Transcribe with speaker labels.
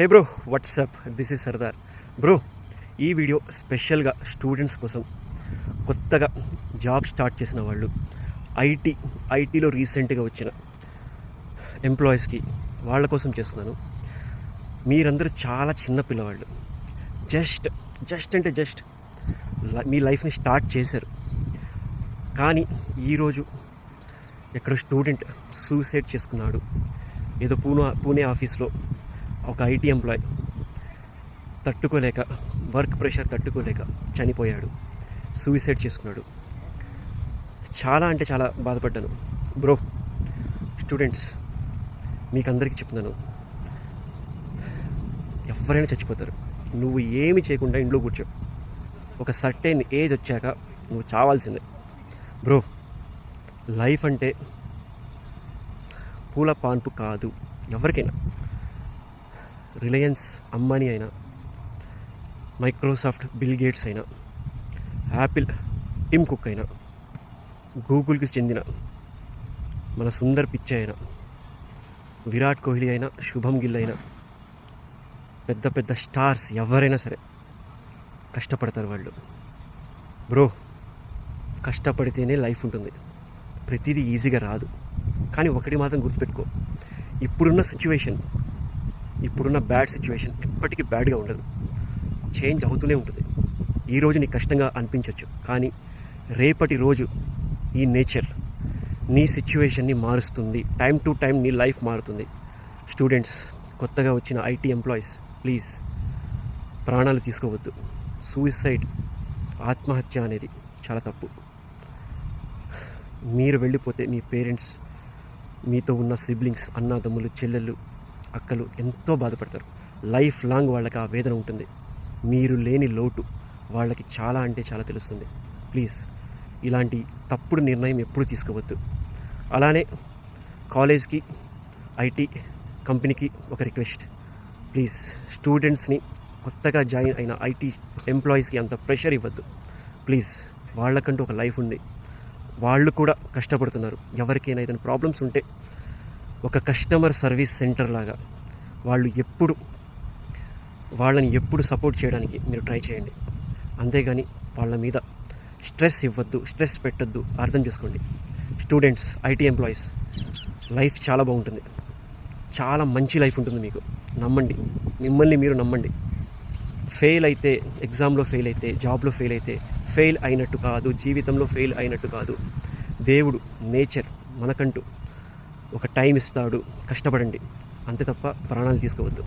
Speaker 1: Hey bro what's up this is Sardar bro ఈ video స్పెషల్గా students కోసం కొత్తగా జాబ్ స్టార్ట్ చేసిన వాళ్ళు ఐటీ ఐటీలో రీసెంట్గా వచ్చిన ఎంప్లాయీస్కి వాళ్ళ కోసం చేస్తున్నాను. మీరందరూ చాలా చిన్న పిల్లవాళ్ళు. జస్ట్ జస్ట్ అంటే జస్ట్ మీ లైఫ్ని స్టార్ట్ చేశారు. కానీ ఈరోజు ఎక్కడ స్టూడెంట్ సూసైడ్ చేసుకున్నాడు. ఏదో పూణే పూణే ఆఫీస్లో ఒక ఐటీ ఎంప్లాయ్. తట్టుకోలేక వర్క్ ప్రెషర్ తట్టుకోలేక చనిపోయాడు. సూసైడ్ చేసుకున్నాడు. చాలా అంటే చాలా బాధపడ్డాను. బ్రో స్టూడెంట్స్ మీకు అందరికీ చెప్తున్నాను. ఎవరైనా చచ్చిపోతారు. నువ్వు ఏమి చేయకుండా ఇంట్లో కూర్చో. ఒక సర్టెన్ ఏజ్ వచ్చాక నువ్వు చావాల్సిందే. బ్రో లైఫ్ అంటే పూల పాన్పు కాదు. ఎవరికైనా. రిలయన్స్ అంబానీ అయినా మైక్రోసాఫ్ట్ బిల్ గేట్స్ అయినా యాపిల్ టిమ్ కుక్ అయినా గూగుల్కి చెందిన మన సుందర్ పిచ్చే అయినా విరాట్ కోహ్లీ అయినా శుభం గిల్ అయినా పెద్ద పెద్ద స్టార్స్ ఎవరైనా సరే కష్టపడతారు వాళ్ళు. బ్రో కష్టపడితేనే లైఫ్ ఉంటుంది. ప్రతిదీ ఈజీగా రాదు. కానీ ఒకటి మాత్రం గుర్తుపెట్టుకో. ఇప్పుడున్న సిచ్యువేషన్ ఇప్పుడున్న బ్యాడ్ సిచ్యువేషన్ ఎప్పటికీ బ్యాడ్గా ఉండదు. చేంజ్ అవుతూనే ఉంటుంది. ఈరోజు నీకు కష్టంగా అనిపించవచ్చు కానీ రేపటి రోజు ఈ నేచర్ నీ సిచ్యువేషన్ని మారుస్తుంది. టైం టు టైం నీ లైఫ్ మారుతుంది. స్టూడెంట్స్ కొత్తగా వచ్చిన ఐటీ ఎంప్లాయీస్ ప్లీజ్ ప్రాణాలు తీసుకోవద్దు. సూసైడ్ ఆత్మహత్య అనేది చాలా తప్పు. మీరు వెళ్ళిపోతే మీ పేరెంట్స్ మీతో ఉన్న సిబ్లింగ్స్ అన్నదమ్ములు చెల్లెళ్ళు అక్కలు ఎంతో బాధపడతారు. లైఫ్ లాంగ్ వాళ్ళకి ఆ వేదన ఉంటుంది. మీరు లేని లోటు వాళ్ళకి చాలా అంటే చాలా తెలుస్తుంది. ప్లీజ్ ఇలాంటి తప్పుడు నిర్ణయం ఎప్పుడు తీసుకోవద్దు. అలానే కాలేజ్కి ఐటీ కంపెనీకి ఒక రిక్వెస్ట్. ప్లీజ్ స్టూడెంట్స్ని కొత్తగా జాయిన్ అయిన ఐటీ ఎంప్లాయీస్కి అంత ప్రెషర్ ఇవ్వద్దు. ప్లీజ్ వాళ్ళకంటూ ఒక లైఫ్ ఉంది. వాళ్ళు కూడా కష్టపడుతున్నారు. ఎవరికైనా ఏదైనా ప్రాబ్లమ్స్ ఉంటే ఒక కస్టమర్ సర్వీస్ సెంటర్ లాగా వాళ్ళు ఎప్పుడు వాళ్ళని ఎప్పుడు సపోర్ట్ చేయడానికి మీరు ట్రై చేయండి. అంతేగాని వాళ్ళ మీద స్ట్రెస్ ఇవ్వద్దు స్ట్రెస్ పెట్టద్దు అర్థం చేసుకోండి. స్టూడెంట్స్ ఐటీ ఎంప్లాయీస్ లైఫ్ చాలా బాగుంటుంది. చాలా మంచి లైఫ్ ఉంటుంది మీకు. నమ్మండి. మిమ్మల్ని మీరు నమ్మండి. ఫెయిల్ అయితే ఎగ్జామ్లో ఫెయిల్ అయితే జాబ్లో ఫెయిల్ అయితే ఫెయిల్ అయినట్టు కాదు జీవితంలో ఫెయిల్ అయినట్టు కాదు. దేవుడు నేచర్ మనకంటూ ఒక టైం ఇస్తాడు. కష్టపడండి. అంతే తప్ప ప్రాణాలు తీసుకోవద్దు.